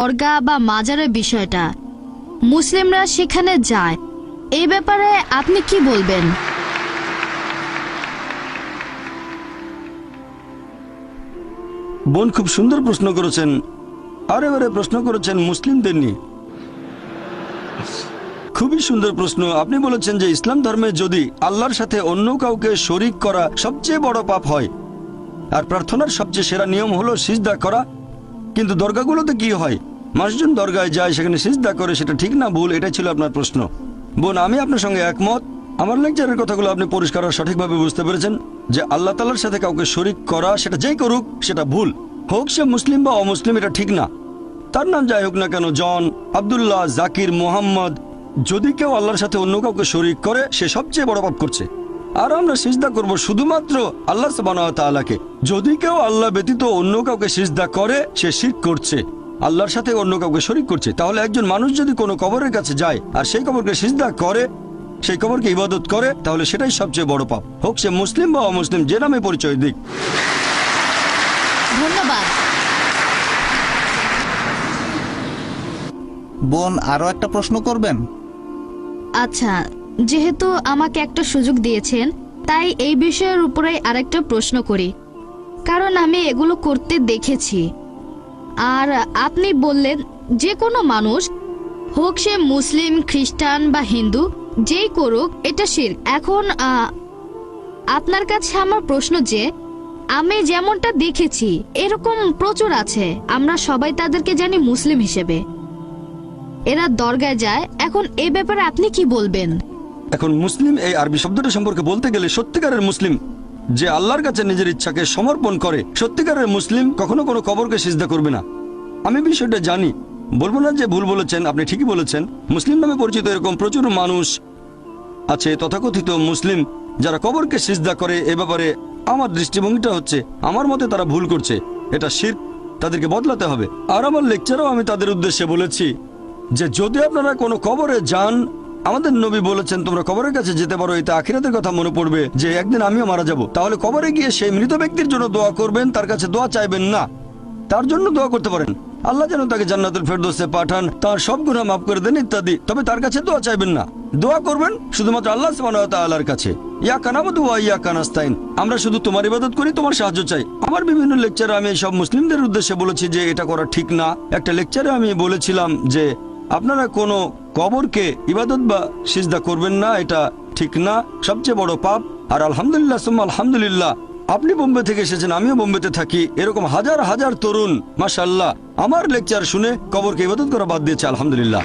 দরগা বা মাজারের বিষয়টা। মুসলিমরা সেখানে যায়। এই ব্যাপারে আপনি কি বলবেন? বোন খুব সুন্দর প্রশ্ন করেছেন। আরে বারে প্রশ্ন করেছেন মুসলিমদের নিয়ে। খুবই সুন্দর প্রশ্ন। আপনি বলেছেন যে ইসলাম ধর্মে যদি আল্লাহর সাথে অন্য কাউকে শরিক করা সবচেয়ে বড় পাপ হয়, আর প্রার্থনার সবচেয়ে সেরা নিয়ম হলো সিজদা করা, কিন্তু দরগাগুলোতে কি হয়? মানুষজন দরগায় যায়, সেখানে সিজদা করে, সেটা ঠিক না, ভুল, এটাই ছিল আপনার প্রশ্ন। বোন, আমি আপনার সঙ্গে একমত। আমার লেকচারের কথাগুলো আপনি পরিষ্কার আর সঠিকভাবে বুঝতে পেরেছেন যে আল্লাহ তালার সাথে কাউকে শরিক করা, সেটা যেই করুক, সেটা ভুল। হোক সে মুসলিম বা অমুসলিম, এটা ঠিক না। তার নাম যাই হোক না কেন, জন, আব্দুল্লাহ, জাকির, মোহাম্মদ, যদি কেউ আল্লাহর সাথে অন্য কাউকে শরিক করে, সে সবচেয়ে বড় পাপ করছে। আর আমরা সিজদা করব শুধুমাত্র আল্লাহ তাআলাকে। যদি কেউ আল্লাহ ব্যতীত অন্য কাউকে সিজদা করে, সে শির করছে। আল্লাহর সাথে অন্য কাউকে শরিক করছে তাহলে একজন মানুষ যদি কোনো কবরের কাছে যায় আর সেই কবরকে সিজদা করে সেই কবরকে ইবাদত করে তাহলে সেটাই সবচেয়ে বড় পাপ। হোক সে মুসলিম বা অমুসলিম যে নামে পরিচয় দিক। ধন্যবাদ। বোন আরও একটা প্রশ্ন করবেন? আচ্ছা যেহেতু আমাকে একটা সুযোগ দিয়েছেন তাই এই বিষয়ের উপরে আরেকটা প্রশ্ন করি। কারণ আমি এগুলো করতে দেখেছি। আর আপনি বললেন, যে কোনো মানুষ, হোক সে মুসলিম, খ্রিস্টান বা হিন্দু, যেই করুক, এটা শির। এখন আপনার কাছে আমার প্রশ্ন যে, আমি যেমনটা দেখেছি, এরকম প্রচুর আছে। আমরা সবাই তাদেরকে জানি মুসলিম হিসেবে। এরা দরগায় যায়। এখন এ ব্যাপারে আপনি কি বলবেন? এখন মুসলিম এই আরবি শব্দটা সম্পর্কে বলতে গেলে সত্যিকারের মুসলিম যে আল্লাহর কাছে নিজের ইচ্ছাকে সমর্পণ করে, সত্যিকারের মুসলিম কখনো কোনো কবরকে সিজদা করবে না। আমি বিষয়টা জানি। বলব না যে ভুল বলেছেন, আপনি ঠিকই বলেছেন। মুসলিম নামে পরিচিত এরকম প্রচুর মানুষ আছে, তথাকথিত মুসলিম, যারা কবরকে সিজদা করে। এ ব্যাপারে আমার দৃষ্টিভঙ্গিটা হচ্ছে, আমার মতে তারা ভুল করছে। এটা শির, তাদেরকে বদলাতে হবে। আর আমার লেকচারও আমি তাদের উদ্দেশ্যে বলেছি যে, যদি আপনারা কোনো কবরে যান আমাদের নবী বলেছেন, তোমরা কবরের কাছে যেতে পারো, এতে আখিরাতের কথা মনে পড়বে যে একদিন আমিও মারা যাব। তাহলে কবরে গিয়ে সেই মৃত ব্যক্তির জন্য দোয়া করবেন, তার কাছে দোয়া চাইবেন না। তার জন্য দোয়া করতে পারেন। আল্লাহ যেন তাকে জান্নাতুল ফেরদৌসে পাঠান, তার সব গুনাহ মাফ করে দেন ইত্যাদি। তবে তার কাছে দোয়া চাইবেন না। দোয়া করবেন শুধুমাত্র আল্লাহ ওয়া কাছে। ইয়া কানাবুদু ওয়া ইয়া কানাস্তাইন আমরা শুধু তোমার ইবাদত করি, তোমার সাহায্য চাই। আমার বিভিন্ন লেকচারে আমি সব মুসলিমদের উদ্দেশ্যে বলেছি যে এটা করা ঠিক না। একটা লেকচারে আমি বলেছিলাম যে আপনারা কোনো কবরকে ইবাদত বা সিজদা করবেন না, এটা ঠিক না। সবচেয়ে বড় পাপ, আর আলহামদুলিল্লাহ, সুম্মা আলহামদুলিল্লাহ, আপনি বোম্বে থেকে এসেছেন, আমিও বোম্বেতে থাকি। এরকম হাজার হাজার তরুণ মাসাল্লাহ আমার লেকচার শুনে কবরকে ইবাদত করা বাদ দিয়েছে, আলহামদুলিল্লাহ।